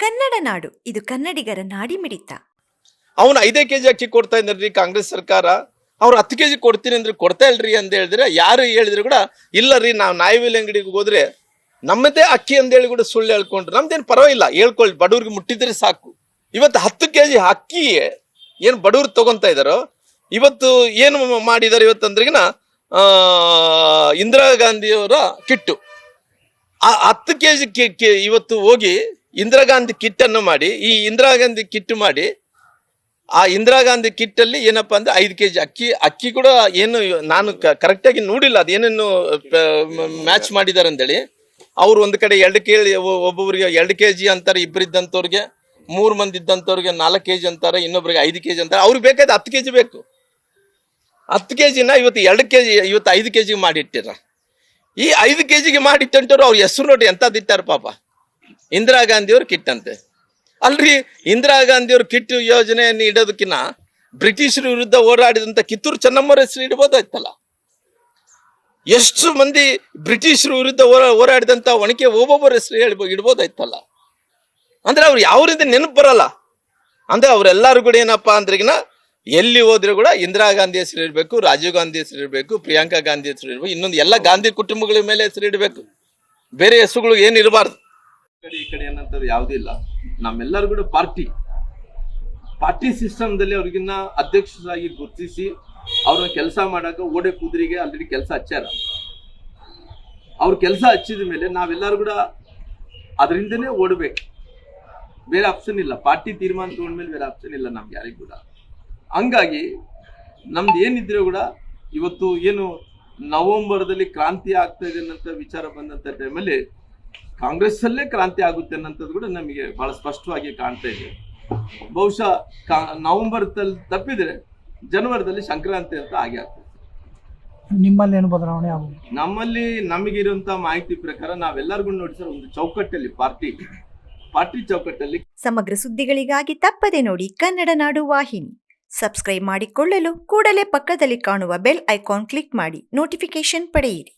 ಕನ್ನಡ ನಾಡು, ಇದು ಕನ್ನಡಿಗರ ನಾಡಿಮಿಡಿತ. ಅವನು ಐದೇ ಕೆಜಿ ಅಕ್ಕಿ ಕೊಡ್ತಾ ಇದ್ರಿ ಕಾಂಗ್ರೆಸ್ ಸರ್ಕಾರ. ಅವ್ರು ಹತ್ತು ಕೆಜಿ ಕೊಡ್ತೀನಿ ಅಂದ್ರೆ ಕೊಡ್ತಾ ಇಲ್ರಿ ಅಂತ ಹೇಳಿದ್ರೆ ಯಾರು ಹೇಳಿದ್ರು ಕೂಡ ಇಲ್ಲ ರೀ, ನಾವು ನಾಯಿವಿಲ್ ಅಂಗಡಿಗೆ ಹೋದ್ರೆ ನಮ್ಮದೇ ಅಕ್ಕಿ ಅಂತೇಳಿ ಕೂಡ ಸುಳ್ಳು ಹೇಳ್ಕೊಂಡ್ರು. ನಮ್ದೇನು ಪರವಾಗಿಲ್ಲ ಹೇಳ್ಕೊಳ್ಳಿ ಬಡವ್ರಿಗೆ ಮುಟ್ಟಿದ್ರೆ ಸಾಕು. ಇವತ್ತು ಹತ್ತು ಕೆಜಿ ಅಕ್ಕಿ ಏನು ಬಡವ್ರು ತಗೊಂತಾ ಇದಾರೋ, ಇವತ್ತು ಏನು ಮಾಡಿದಾರೆ ಇವತ್ತಂದ್ರಿಗಿನ ಆ, ಇಂದಿರಾ ಗಾಂಧಿಯವರ ಕಿಟ್ಟು. ಆ ಹತ್ತು ಕೆ ಜಿ ಇವತ್ತು ಹೋಗಿ ಇಂದಿರಾ ಕಿಟ್ಟನ್ನು ಮಾಡಿ, ಈ ಇಂದಿರಾ ಗಾಂಧಿ ಕಿಟ್ ಮಾಡಿ, ಆ ಇಂದಿರಾ ಗಾಂಧಿ ಕಿಟ್ ಅಲ್ಲಿ ಏನಪ್ಪಾ ಅಂದ್ರೆ ಐದು ಕೆ ಜಿ ಅಕ್ಕಿ ಅಕ್ಕಿ ಕೂಡ ಏನು ನಾನು ಕರೆಕ್ಟಾಗಿ ನೋಡಿಲ್ಲ ಅದೇನೇನು ಮ್ಯಾಚ್ ಮಾಡಿದ್ದಾರೆ ಅಂತೇಳಿ. ಅವ್ರು ಒಂದು ಕಡೆ ಎರಡು ಕೆ ಒಬ್ಬೊಬ್ರಿಗೆ ಎರಡು ಕೆ ಜಿ ಅಂತಾರೆ ಇಬ್ಬರು ಇದ್ದಂಥವ್ರಿಗೆ ಮೂರು ಮಂದಿ ಇದ್ದಂಥವ್ರಿಗೆ ನಾಲ್ಕು ಕೆ ಜಿ ಅಂತಾರೆ, ಇನ್ನೊಬ್ರಿಗೆ ಐದು ಕೆ ಜಿ ಅಂತಾರೆ. ಅವ್ರಿಗೆ ಬೇಕಾದ ಹತ್ತು ಕೆ ಜಿ ಬೇಕು. ಹತ್ತು ಕೆ ಜಿನ ಇವತ್ತು ಎರಡು ಕೆ ಜಿ ಇವತ್ತು ಐದು ಕೆ ಜಿಗೆ ಮಾಡಿಟ್ಟಿರ. ಈ ಐದು ಕೆ ಜಿಗೆ ಮಾಡಿಟ್ಟಂಟವ್ರು ಅವ್ರ ಹೆಸರು ನೋಡಿ ಎಂಥದ್ದಿಟ್ಟಾರ ಪಾಪ. ಇಂದಿರಾ ಗಾಂಧಿಯವ್ರು ಕಿಟ್ ಅಂತೆ ಅಲ್ರಿ, ಇಂದಿರಾ ಗಾಂಧಿಯವ್ರ ಕಿಟ್ ಯೋಜನೆಯನ್ನು ಇಡೋದಕ್ಕಿನ್ನ ಬ್ರಿಟಿಷರ ವಿರುದ್ಧ ಹೋರಾಡಿದಂತ ಕಿತ್ತೂರು ಚೆನ್ನಮ್ಮರ ಹೆಸರು ಇಡ್ಬೋದಾಯ್ತಲ್ಲ. ಎಷ್ಟು ಮಂದಿ ಬ್ರಿಟಿಷರ ವಿರುದ್ಧ ಹೋರಾ, ಹೋರಾಡಿದಂತ ಒಣಕೆ ಒಬ್ಬೊಬ್ಬರ ಹೆಸರು ಹೇಳ್ಬೋ, ಇಡ್ಬೋದಾಯ್ತಲ್ಲ. ಅಂದ್ರೆ ಅವ್ರು ಯಾವ ರೀತಿ ನೆನಪು ಬರಲ್ಲ. ಅಂದ್ರೆ ಅವರೆಲ್ಲರೂ ಕೂಡ ಏನಪ್ಪಾ ಅಂದ್ರಿಗಿನ ಎಲ್ಲಿ ಹೋದ್ರು ಕೂಡ ಇಂದಿರಾ ಗಾಂಧಿ ಹೆಸರು ಇರಬೇಕು ರಾಜೀವ್ ಗಾಂಧಿ ಹೆಸರು ಇರಬೇಕು ಪ್ರಿಯಾಂಕಾ ಗಾಂಧಿ ಹೆಸರು ಇರಬೇಕು ಇನ್ನೊಂದು ಎಲ್ಲ ಗಾಂಧಿ ಕುಟುಂಬಗಳ ಮೇಲೆ ಹೆಸರು ಇಡಬೇಕು. ಬೇರೆ ಹೆಸರುಗಳು ಏನು ಇರಬಾರ್ದು ಕಡೆ, ಈ ಕಡೆ ಏನಂತದ್ದು ಯಾವುದೂ ಇಲ್ಲ. ನಮ್ಮೆಲ್ಲರೂ ಕೂಡ ಪಾರ್ಟಿ. ಪಾರ್ಟಿ ಸಿಸ್ಟಮ್ದಲ್ಲಿ ಅವ್ರಿಗಿನ್ನ ಅಧ್ಯಕ್ಷರಾಗಿ ಗುರುತಿಸಿ ಅವ್ರ ಕೆಲಸ ಮಾಡಾಕ ಓಡೆ ಕುದುರೆಗೆ ಆಲ್ರೆಡಿ ಕೆಲಸ ಹಚ್ಚಾರ ಅವ್ರ ಕೆಲಸ ಹಚ್ಚಿದ ಮೇಲೆ ನಾವೆಲ್ಲರೂ ಕೂಡ ಅದರಿಂದನೇ ಓಡಬೇಕು. ಬೇರೆ ಆಪ್ಷನ್ ಇಲ್ಲ. ಪಾರ್ಟಿ ತೀರ್ಮಾನ ತಗೊಂಡ್ಮೇಲೆ ಬೇರೆ ಆಪ್ಷನ್ ಇಲ್ಲ ನಮ್ಗೆ ಯಾರಿಗೂ ಕೂಡ. ಹಂಗಾಗಿ ನಮ್ದು ಏನಿದ್ರೆ ಕೂಡ ಇವತ್ತು ಏನು ನವೆಂಬರ್ದಲ್ಲಿ ಕ್ರಾಂತಿ ಆಗ್ತಾ ಇದೆ ಅನ್ನೋಂಥ ವಿಚಾರ ಬಂದಂಥ ಟೈಮಲ್ಲಿ ಕಾಂಗ್ರೆಸ್ ಅಲ್ಲೇ ಕ್ರಾಂತಿ ಆಗುತ್ತೆ ಅನ್ನೋಂಥದ್ದು ಕೂಡ ನಮಗೆ ಬಹಳ ಸ್ಪಷ್ಟವಾಗಿ ಕಾಣ್ತಾ ಇದೆ. ಬಹುಶಃ ಕಾ ನವೆಂಬರ್ ತಪ್ಪಿದ್ರೆ ಜನವರಿದಲ್ಲಿ ಸಂಕ್ರಾಂತಿ ಅಂತ ಆಗಿ ಆಗ್ತದೆ. ನಿಮ್ಮಲ್ಲಿ ಏನು ಬದಲಾವಣೆ ನಮ್ಮಲ್ಲಿ ನಮಗಿರುವಂತ ಮಾಹಿತಿ ಪ್ರಕಾರ ನಾವೆಲ್ಲರಿಗೂ ನೋಡಿ ಸರ್ ಒಂದು ಚೌಕಟ್ಟಲ್ಲಿ ಪಾರ್ಟಿ ಪಾರ್ಟಿ ಚೌಕಟ್ಟಲ್ಲಿ ಸಮಗ್ರ ಸುದ್ದಿಗಳಿಗಾಗಿ ತಪ್ಪದೆ ನೋಡಿ ಕನ್ನಡ ನಾಡು ವಾಹಿನಿ. ಸಬ್ಸ್ಕ್ರೈಬ್ ಮಾಡಿಕೊಳ್ಳಲು ಕೂಡಲೇ ಪಕ್ಕದಲ್ಲಿ ಕಾಣುವ ಬೆಲ್ ಐಕಾನ್ ಕ್ಲಿಕ್ ಮಾಡಿ ನೋಟಿಫಿಕೇಶನ್ ಪಡೆಯಿರಿ.